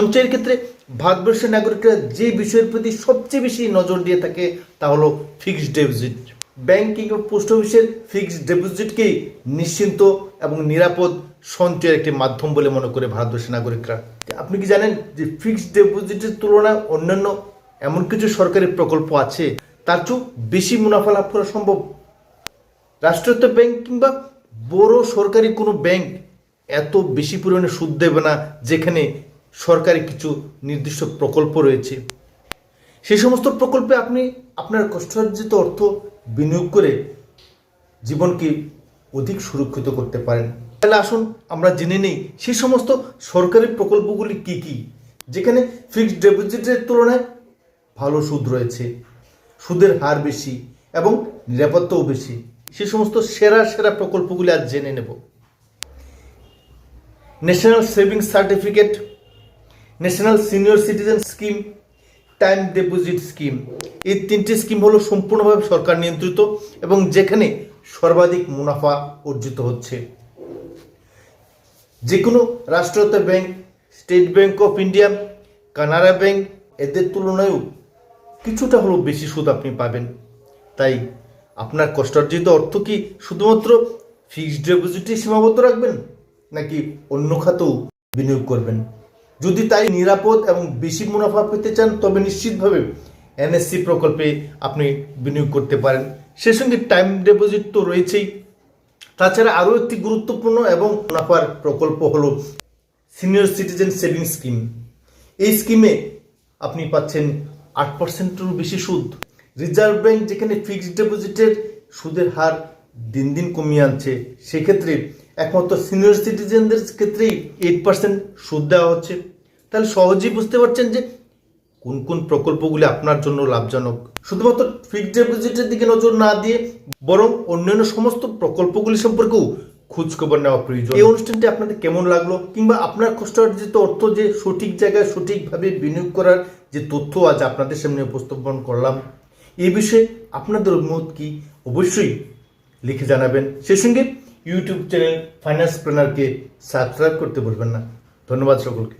সঞ্চয়ের ক্ষেত্রে ভারতবর্ষের নাগরিকরা যে বিষয়ের প্রতি সবচেয়ে বেশি নজর দিয়ে থাকে, তা হলো ফিক্সড ডিপোজিট ব্যাংক কিংবা পোস্ট অফিসের ফিক্সড ডিপোজিটকেই নিশ্চিন্ত এবং নিরাপদ সঞ্চয়ের একটি মাধ্যম বলে মনে করে ভারতবর্ষের নাগরিকরা? আপনি কি জানেন যে ফিক্সড ডিপোজিটের তুলনায় অন্যান্য এমন কিছু সরকারি প্রকল্প আছে, তার চেয়েও বেশি মুনাফা লাভ করা সম্ভব? রাষ্ট্রায়ত্ত ব্যাংক কিংবা বড় সরকারি কোনো ব্যাংক এত বেশি পরিমাণে সুদ দেবে না, যেখানে সরকারি কিছু নির্দিষ্ট প্রকল্প রয়েছে। সেই সমস্ত প্রকল্পে আপনি আপনার কষ্টার্জিত অর্থ বিনিয়োগ করে জীবনকে অধিক সুরক্ষিত করতে পারেন। তাহলে আসুন আমরা জেনে নিই সেই সমস্ত সরকারি প্রকল্পগুলি কি কি, যেখানে ফিক্সড ডিপোজিটের তুলনায় ভালো সুদ রয়েছে, সুদের হার বেশি এবং নিরাপত্তাও বেশি। সে সমস্ত সেরা সেরা প্রকল্পগুলি আজ জেনে নেব। National savings certificate national senior citizen scheme time deposit scheme এই তিনটি স্কিম হলো সম্পূর্ণভাবে সরকার নিয়ন্ত্রিত এবং যেখানে সর্বাধিক মুনাফা অর্জিত হচ্ছে। যে কোনো রাষ্ট্রায়ত্ত bank, State Bank of India, Canara bank, এদের তুলনায়ও কিছুটা হলেও বেশি সুদ আপনি পাবেন। তাই আপনার কষ্টার্জিত অর্থ কি শুধুমাত্র ফিক্সড ডিপোজিটে সীমাবদ্ধ রাখবেন, নাকি অন্য খাতেও বিনিয়োগ করবেন? যদি তাই নিরাপদ এবং বেশি মুনাফা পেতে চান, তবে নিশ্চিতভাবে এনএসসি প্রকল্পে আপনি বিনিয়োগ করতে পারেন। সে সঙ্গে টাইম ডিপোজিট তো রয়েছেই। তাছাড়া আরও একটি গুরুত্বপূর্ণ এবং মুনাফার প্রকল্প হলো সিনিয়র সিটিজেন সেভিং স্কিম এই স্কিমে আপনি পাচ্ছেন আট পার্সেন্টেরও বেশি সুদ। রিজার্ভ ব্যাংক যেখানে ফিক্সড ডিপোজিটের সুদের হার দিন দিন কমিয়ে আনছে, সেক্ষেত্রে একমাত্র সিনিয়র সিটিজেনদের ক্ষেত্রেই এইট পার্সেন্ট সুদ দেওয়া হচ্ছে। তাহলে সহজেই বুঝতে পারছেন যে কোন কোন প্রকল্পগুলি আপনার জন্য লাভজনক। শুধুমাত্র ফিক্সড ডিপোজিটের দিকে নজর না দিয়ে বরং অন্যান্য সমস্ত প্রকল্পগুলি সম্পর্কেও খোঁজ খবর নেওয়া প্রয়োজন। এই অনুষ্ঠানটি আপনাদের কেমন লাগল? কিংবা আপনার কষ্টার্জিত অর্থ যে সঠিক জায়গায় সঠিকভাবে বিনিয়োগ করার যে তথ্য আজ আপনাদের সামনে উপস্থাপন করলাম এই বিষয়ে আপনাদের অভিমত কি? অবশ্যই লিখে জানাবেন। সেই সঙ্গে ইউটিউব চ্যানেল ফাইন্যান্স প্ল্যানারকে সাবস্ক্রাইব করতে বলবেন না। ধন্যবাদ সকলকে।